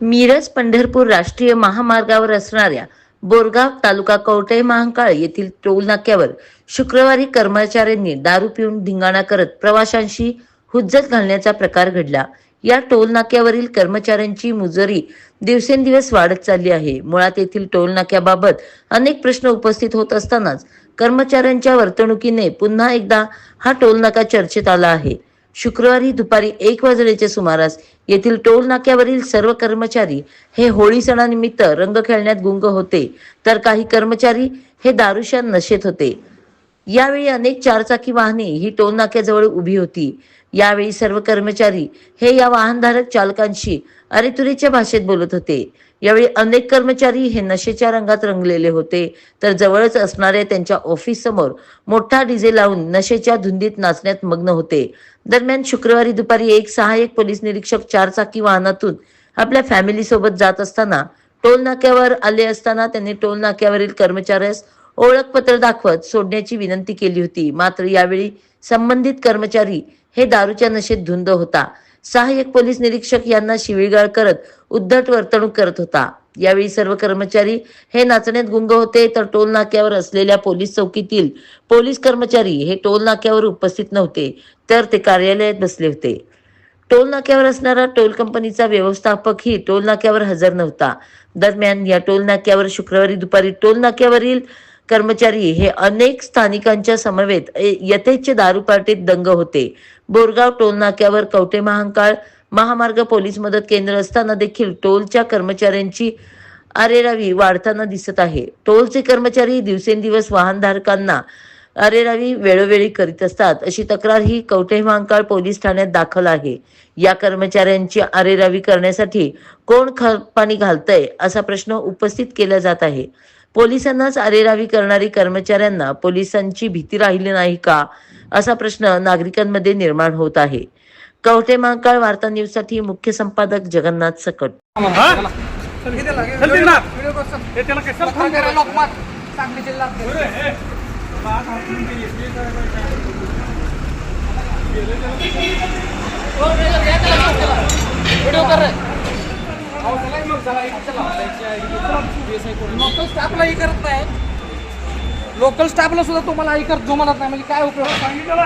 मिरज पंढरपूर राष्ट्रीय महामार्गावर असणाऱ्या बोरगाव तालुका कवटे महांकाळ येथील टोल नाक्यावर शुक्रवारी कर्मचाऱ्यांनी दारू पिऊन धिंगाणा करत प्रवाशांशी हुज्जत घालण्याचा प्रकार घडला. या टोल नाक्यावरील कर्मचाऱ्यांची मुजरी दिवसेंदिवस वाढत चालली आहे. मुळात येथील टोल नाक्याबाबत अनेक प्रश्न उपस्थित होत असतानाच कर्मचाऱ्यांच्या वर्तणुकीने पुन्हा एकदा हा टोल नाका चर्चेत आला आहे. शुक्रवारी दुपारी एक वाजण्याच्या सुमारास येथील टोल नाक्यावरील सर्व कर्मचारी हे होळी सणानिमित्त रंग खेळण्यात गुंग होते तर काही कर्मचारी हे दारुशा नशेत होते. यावेळी अनेक चारचाकी वाहने ही टोल नाक्याजवळ उभी होती. यावेळी सर्व कर्मचारी हे या वाहनधारक चालकांशी अरेतुरीच्या भाषेत बोलत होते. यावेळी अनेक कर्मचारी हे नशेच्या रंगात रंगलेले होते. तर जवळच असणाऱ्या त्यांच्या ऑफिस समोर मोठा डीजे लावून नशेच्या धुंदीत नाचण्यात मग्न होते. दरम्यान शुक्रवारी दुपारी एक सहाय्यक पोलीस निरीक्षक चारचाकी वाहनातून आपल्या फॅमिली सोबत जात असताना टोल नाक्यावर आले असताना त्यांनी टोल नाक्यावरील कर्मचाऱ्यास ओळखपत्र दाखवत सोडण्याची विनंती केली होती. मात्र यावेळी संबंधित कर्मचारी हे दारूच्या नशेत धुंद होता. सहाय्यक पोलीस निरीक्षक यांना शिवीगाळ करत उद्धट वर्तणूक करत होता. यावेळी सर्व कर्मचारी हे नाचण्यात गुंग होते तर टोल नाक्यावर असलेल्या पोलीस चौकीतील पोलीस कर्मचारी हे टोल नाक्यावर उपस्थित नव्हते तर ते कार्यालयात बसले होते. टोल नाक्यावर असणारा टोल कंपनीचा व्यवस्थापकही टोल नाक्यावर हजर नव्हता. दरम्यान या टोल नाक्यावर शुक्रवारी दुपारी टोल नाक्यावरील कर्मचारी हे अनेक स्थानिकांच्या समवेत ए- यथेच्छ दारू पार्टीत दंग होते. बोरगाव टोल नाक्यावर महांकाळ महामार्ग पोलीस मदत केंद्र असताना देखील टोलच्या कर्मचाऱ्यांची अरेरावी वाढताना दिसत आहे. टोलचे कर्मचारी दिवसेंदिवस वाहनधारकांना अरेरावी वेळोवेळी करीत असतात. अशी तक्रार ही कवठे महांकाळ पोलीस ठाण्यात दाखल आहे. या कर्मचाऱ्यांची अरेरावी करण्यासाठी कोण खतपाणी घालतय असा प्रश्न उपस्थित केला जात आहे. पोलिसांनाच अरेरावी करणारी कर्मचाऱ्यांना पोलिसांची भीती राहिली नाही का? असा प्रश्न नागरिकांमध्ये निर्माण होत आहे. कवठे महांकाळ वार्ता न्यूजसाठी मुख्य संपादक जगन्नाथ सकट. चल ना लोकल स्टाफला हे करत नाही. लोकल स्टाफला सुद्धा तुम्हाला हे करत म्हणत नाही. म्हणजे काय उपयोग? सांगितलं